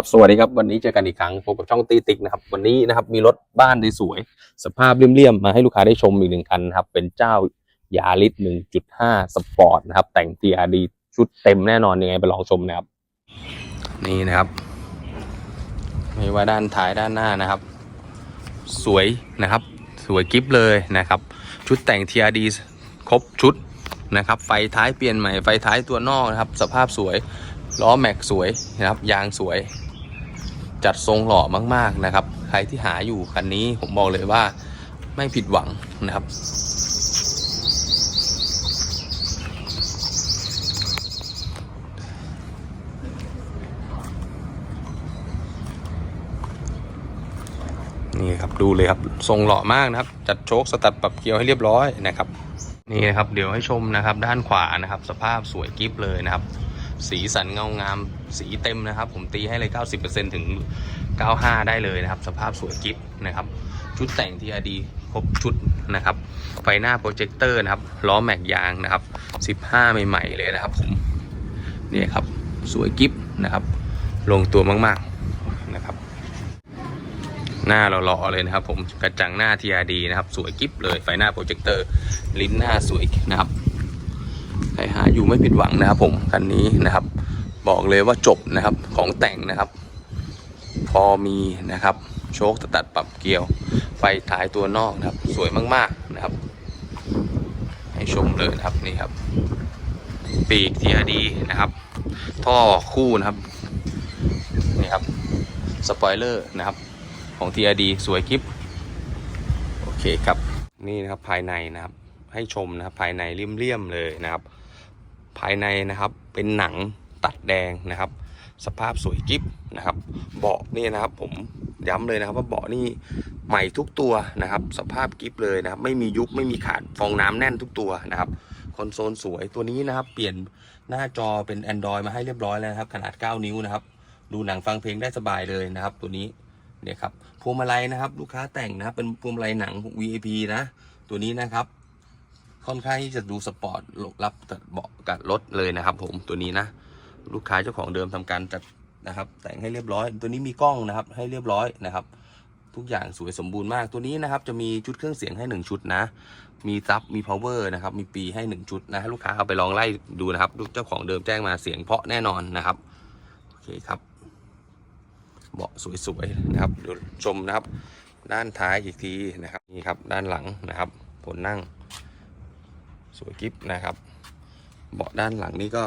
ครับสวัสดีครับวันนี้เจอกันอีกครั้งพบกับช่องตีติ๊กนะครับวันนี้นะครับมีรถบ้านสวยๆสภาพเลี่ยมๆมาให้ลูกค้าได้ชมอีกหนึ่งคันนะครับเป็นเจ้ายาริส1.5 สปอร์ตนะครับแต่ง TRD ชุดเต็มแน่นอนยังไงไปลองชมนะครับ นี่นะครับไม่ว่าด้านท้ายด้านหน้านะครับ สวยนะครับ สวยกิฟเลยนะครับ ชุดแต่ง TRD ครบชุดนะครับไฟท้ายเปลี่ยนใหม่ไฟท้ายตัวนอกนะครับ สภาพสวยล้อแม็กสวยนะครับ ยางสวย จัดทรงหล่อมากๆนะครับ ใครที่หาอยู่คันนี้ผมบอกเลยว่าไม่ผิดหวังนะครับ นี่ครับดูเลยครับทรงหล่อมากนะครับ จัดโชคสตัดปรับเกียวให้เรียบร้อยนะครับ นี่นะครับเดี๋ยวให้ชมนะครับ ด้านขวานะครับ สภาพสวยกิฟเลยนะครับ สีสันเงางาม สีเต็มนะครับ ผมตีให้เลย 90%ถึง 95 ได้เลยนะครับ สภาพสวยกิฟนะครับ ชุดแต่งที่อดีครบชุดนะครับ ไฟหน้าโปรเจคเตอร์นะครับ ล้อแม็กยางนะครับ 15 ใหม่ ๆ เลยนะครับผมนี่ครับ สวยกิฟนะครับ ลงตัวมากๆนะครับ หน้าหล่อๆเลยนะครับ ผมกระจังหน้า TRD นะครับ สวยกิฟเลยไฟหน้าโปรเจคเตอร์ลิ้นหน้าสวยนะครับ ครหาอยู่ไม่ผิดหวังนะครับผมคันนี้นะครับ บอกเลยว่าจบนะครับของแต่งนะครับ พอมีนะครับ โชคตัดปรับเกลียว ไฟท้ายตัวนอกนะครับ สวยมากๆนะครับ ให้ชมเลยนะครับนี่ครับ ปีก TRD นะครับ ท่อคู่นะครับนี่ครับสปอยเลอร์นะครับของ TRD สวยคลิปโอเคครับนี่นะครับภายในนะครับให้ชมนะครับภายในเลี่ยมๆเลยนะครับ ภายในนะครับเป็นหนังตัดแดงนะครับ สภาพสวยกิ๊บนะครับ เบาะนี่นะครับ ผมย้ำเลยนะครับ ว่าเบาะนี่ใหม่ทุกตัวนะครับ สภาพกิ๊บเลยนะครับ ไม่มียุบไม่มีขาดฟองน้ำแน่นทุกตัวนะครับคอนโซลสวยตัวนี้นะครับ เปลี่ยนหน้าจอเป็น Android มาให้เรียบร้อยแล้วนะครับ ขนาด 9 นิ้วนะครับ ดูหนังฟังเพลงได้สบายเลยนะครับ ตัวนี้เนี่ยครับพวงมาลัยนะครับ ลูกค้าแต่งนะครับเป็นพวงมาลัยหนัง VIP นะ ตัวนี้นะครับ ค่อนข้างที่จะดูสปอร์ตรับกับเบาะกับรถเลยนะครับ ผมตัวนี้นะ ลูกค้าเจ้าของเดิมทำการจัดนะครับ แต่งให้เรียบร้อย ตัวนี้มีกล้องนะครับ ให้เรียบร้อยนะครับ ทุกอย่างสวยสมบูรณ์มากตัวนี้นะครับ จะมีชุดเครื่องเสียงให้หนึ่งชุดนะ มีซับมี power นะครับ มีปีให้หนึ่งชุดนะลูกค้าเอาไปลองไล่ดูนะครับลูกเจ้าของเดิมแจ้งมาเสียงเพาะแน่นอนนะครับโอเคครับเบาะสวยๆนะครับเดี๋ยวชมนะครับ ด้านท้ายอีกทีนะครับนี่ครับด้านหลังนะครับผลนั่ง สวยกิฟนะครับ เบาะด้านหลังนี่ก็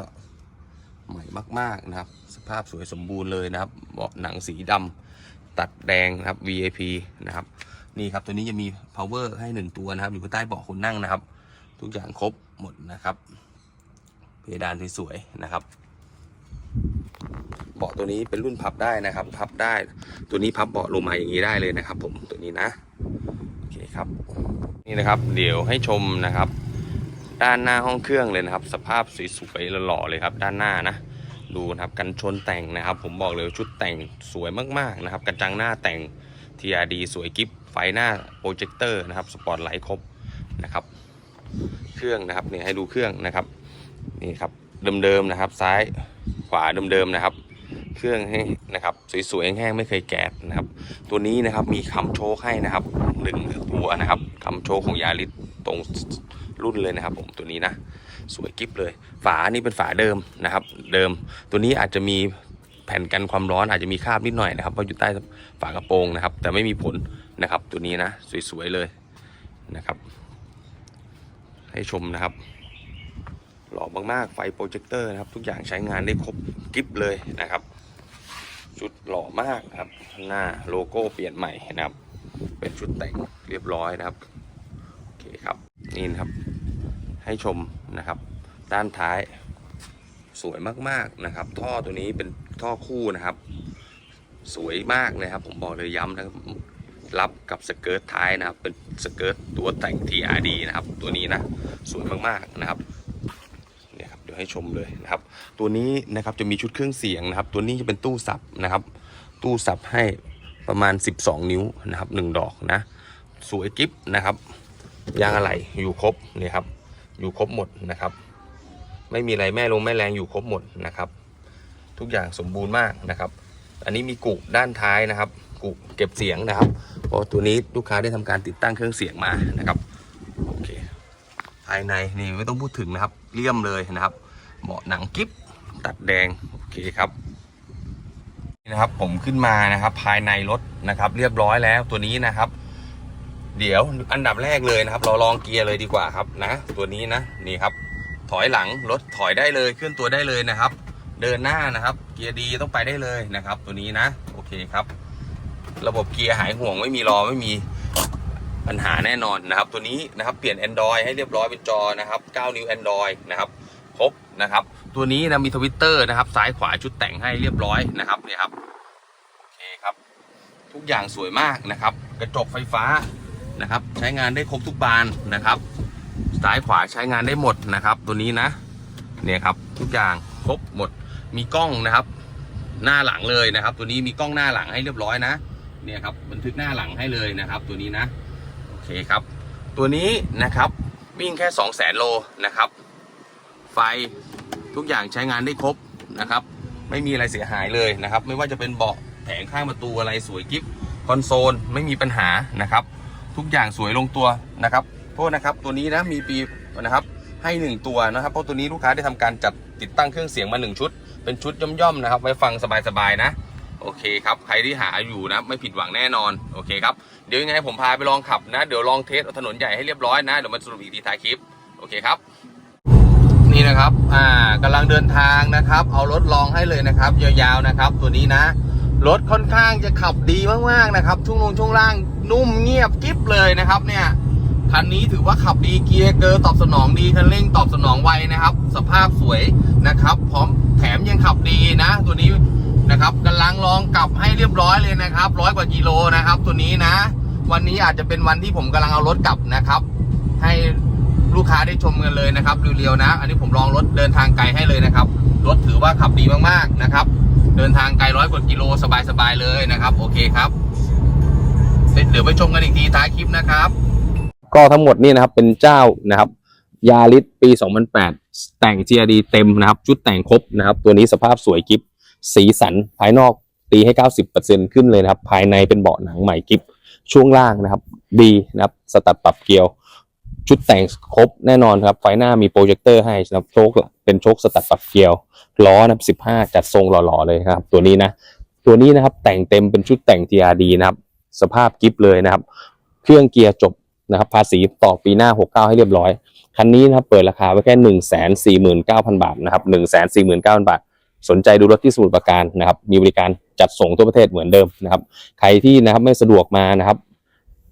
ใหม่มาก ๆนะครับ สภาพสวยสมบูรณ์เลยนะครับ เบาะหนังสีดำตัดแดงนะครับ VIP นะครับ นี่ครับตัวนี้จะมี power ให้หนึ่งตัวนะครับ อยู่ใต้เบาะคนนั่งนะครับ ทุกอย่างครบหมดนะครับ เพดานสวยๆนะครับเบาะตัวนี้เป็นรุ่นพับได้นะครับ พับได้ ตัวนี้พับเบาะลงมาอย่างนี้ได้เลยนะครับ ผมตัวนี้นะ โอเคครับ นี่นะครับ เดี๋ยวให้ชมนะครับ ด้านหน้าห้องเครื่องเลยนะครับ สภาพสวยๆหล่อๆเลยครับ ด้านหน้านะ ดูนะครับกันชนแต่งนะครับ ผมบอกเลยชุดแต่งสวยมากๆนะครับกระจังหน้าแต่ง TRD สวยกิฟไฟหน้าโปรเจคเตอร์นะครับสปอตไลท์ครบนะครับ เครื่องนะครับเนี่ยให้ดูเครื่องนะครับนี่ครับเดิมๆนะครับ ซ้ายขวาเดิมๆนะครับ เครื่องให้นะครับสวยๆแห้งๆไม่เคยแกะนะครับ ตัวนี้นะครับมีคำโชคให้นะครับหนึ่งตัวนะครับคำโชคของยาริส ตรงรุ่นเลยนะครับ ผมตัวนี้นะ สวยกิฟเลย ฝานี่เป็นฝาเดิมนะครับ เดิมตัวนี้อาจจะมีแผ่นกันความร้อนอาจจะมีคราบนิดหน่อยนะครับเพราะอยู่ใต้ฝากระโปรงนะครับ แต่ไม่มีผลนะครับ ตัวนี้นะ สวยๆเลยนะครับ ให้ชมนะครับหล่อมากๆ ไฟโปรเจคเตอร์นะครับ ทุกอย่างใช้งานได้ครบกิฟเลยนะครับชุดหล่อมากครับ หน้าโลโก้เปลี่ยนใหม่นะครับ เป็นชุดแต่งเรียบร้อยนะครับ เคครับนี่นะครับ ให้ชมนะครับ ด้านท้าย สวยมากๆนะครับ ท่อตัวนี้เป็นท่อคู่นะครับ สวยมากเลยครับ ผมบอกเลยย้ำนะครับรับกับสเกิร์ตท้ายนะครับ เป็นสเกิร์ตตัวแต่ง TRD นะครับ ตัวนี้นะสวยมากๆนะครับเนี่ยครับเดี๋ยวให้ชมเลยนะครับ ตัวนี้นะครับจะมีชุดเครื่องเสียงนะครับ ตัวนี้จะเป็นตู้สับนะครับ ตู้สับให้ประมาณ 12 นิ้วนะครับหนึ่งดอกนะ สวยกิฟนะครับ ยางอะไหล่อยู่ครบเนี่ยครับ อยู่ครบหมดนะครับ ไม่มีอะไรแม่ลงแม่แรงอยู่ครบหมดนะครับ ทุกอย่างสมบูรณ์มากนะครับ อันนี้มีกุด้านท้ายนะครับ กุเก็บเสียงนะครับเพราะตัวนี้ลูกค้าได้ทำการติดตั้งเครื่องเสียงมานะครับโอเคภายในนี่ไม่ต้องพูดถึงนะครับเลี่ยมเลยนะครับเบาะหนังกิฟตัดแดงโอเคครับนี่นะครับผมขึ้นมานะครับ ภายในรถนะครับ เรียบร้อยแล้วตัวนี้นะครับ เดี๋ยวอันดับแรกเลยนะครับ เราลองเกียร์เลยดีกว่าครับนะ ตัวนี้นะนี่ครับ ถอยหลังรถถอยได้เลยเคลื่อนตัวได้เลยนะครับ เดินหน้านะครับ เกียร์ดีต้องไปได้เลยนะครับ ตัวนี้นะ โอเคครับ ระบบเกียร์หายห่วงไม่มีรอไม่มีปัญหาแน่นอนนะครับ ตัวนี้นะครับเปลี่ยน Android ให้เรียบร้อยเป็นจอนะครับ 9 นิ้ว Android นะครับครบนะครับ ตัวนี้นะมีทวิตเตอร์นะครับ ซ้ายขวาชุดแต่งให้เรียบร้อยนะครับเนี่ยครับโอเคครับ ทุกอย่างสวยมากนะครับ กระจกไฟฟ้า นะครับ ใช้งานได้ครบทุกบานนะครับซ้ายขวาใช้งานได้หมดนะครับ ตัวนี้นะเนี่ยครับทุกอย่างครบหมดมีกล้องนะครับ หน้าหลังเลยนะครับ ตัวนี้มีกล้องหน้าหลังให้เรียบร้อยนะเนี่ยครับบันทึกหน้าหลังให้เลยนะครับ ตัวนี้นะโอเคครับ ตัวนี้นะครับวิ่งแค่ 2 0 0แสนโลนะครับ ไฟทุกอย่างใช้งานได้ครบนะครับ ไม่มีอะไรเสียหายเลยนะครับ ไม่ว่าจะเป็นเบาะแผงข้างประตูอะไรสวยกิ๊บคอนโซลไม่มีปัญหานะครับ ทุกอย่างสวยลงตัวนะครับโทษนะครับตัวนี้นะมีปีนะครับให้1ตัวนะครับเพราะตัวนี้ลูกค้าได้ทำการจัดติดตั้งเครื่องเสียงมา 1 ชุด เป็นชุดย่อมๆนะครับ ไว้ฟังสบายๆนะโอเคครับใครที่หาอยู่นะไม่ผิดหวังแน่นอนโอเคครับเดี๋ยวยังไงผมพาไปลองขับนะ เดี๋ยวลองเทสถนนใหญ่ให้เรียบร้อยนะเดี๋ยวมาสรุปอีกทีท้ายคลิปโอเคครับ นี่นะครับอ่ากำลังเดินทางนะครับ เอารถลองให้เลยนะครับ ยาวๆนะครับ ตัวนี้นะรถค่อนข้างจะขับดีมากๆนะครับช่วงลงช่วงล่าง นุ่มเงียบกิ๊บเลยนะครับเนี่ยคันนี้ถือว่าขับดีเกียร์เกอร์ตอบสนองดีคันเร่งตอบสนองไวนะครับ สภาพสวยนะครับ พร้อมแถมยังขับดีนะ ตัวนี้นะครับกำลังลองกลับให้เรียบร้อยเลยนะครับร้อยกว่ากิโลนะครับ ตัวนี้นะ วันนี้อาจจะเป็นวันที่ผมกำลังเอารถกลับนะครับ ให้ลูกค้าได้ชมกันเลยนะครับเรียวๆนะ อันนี้ผมลองรถเดินทางไกลให้เลยนะครับรถถือว่าขับดีมากๆนะครับ เดินทางไกลร้อยกว่ากิโลสบายๆเลยนะครับ โอเคครับ เดี๋ยวไปชมกันอีกทีท้ายคลิปนะครับ ก็ทั้งหมดนี่นะครับเป็นเจ้านะครับยาริสปี 2008 แต่ง GRD เต็มนะครับ ชุดแต่งครบนะครับ ตัวนี้สภาพสวยกิฟสีสันภายนอกตีให้ 90%ขึ้นเลยนะครับ ภายในเป็นเบาะหนังใหม่กิฟช่วงล่างนะครับ ดีนะครับ สตัดปรับเกลียว ชุดแต่งครบแน่นอนครับ ไฟหน้ามีโปรเจคเตอร์ให้นะครับโชคเป็นโชคสตัดปรับเกลียว ล้อนะครับ15 จัดทรงหล่อๆเลยครับ ตัวนี้นะ ตัวนี้นะครับแต่งเต็มเป็นชุดแต่ง GRD นะครับ สภาพกิฟเลยนะครับ เครื่องเกียร์จบนะครับ ภาษีต่อปีหน้า 69 ให้เรียบร้อย คันนี้นะครับเปิดราคาไว้แค่ 1 4 9 0 0 0 บาทนะครับ 1 4 9 0 0 0 บาท สนใจดูรถที่สมุทรปราการนะครับ มีบริการจัดส่งทั่วประเทศเหมือนเดิมนะครับ ใครที่นะครับไม่สะดวกมานะครับ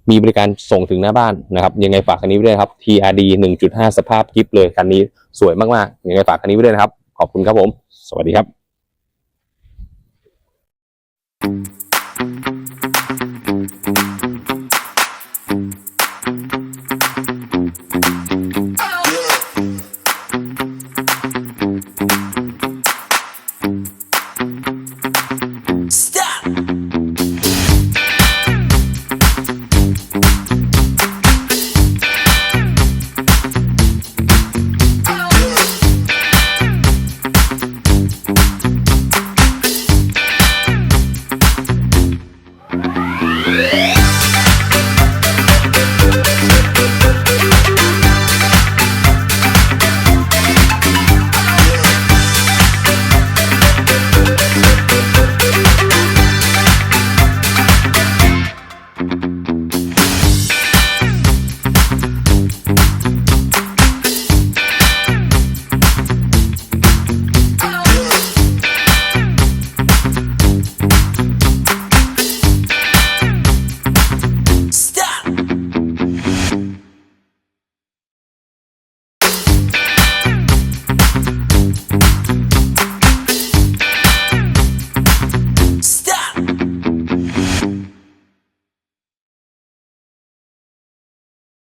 มีบริการส่งถึงหน้าบ้านนะครับ ยังไงฝากคันนี้ไว้ด้วยครับ TRD 1.5 สภาพกิฟเลยคันนี้สวยมากๆ ยังไงฝากคันนี้ไว้ด้วยนะครับ ขอบคุณครับผม สวัสดีครับ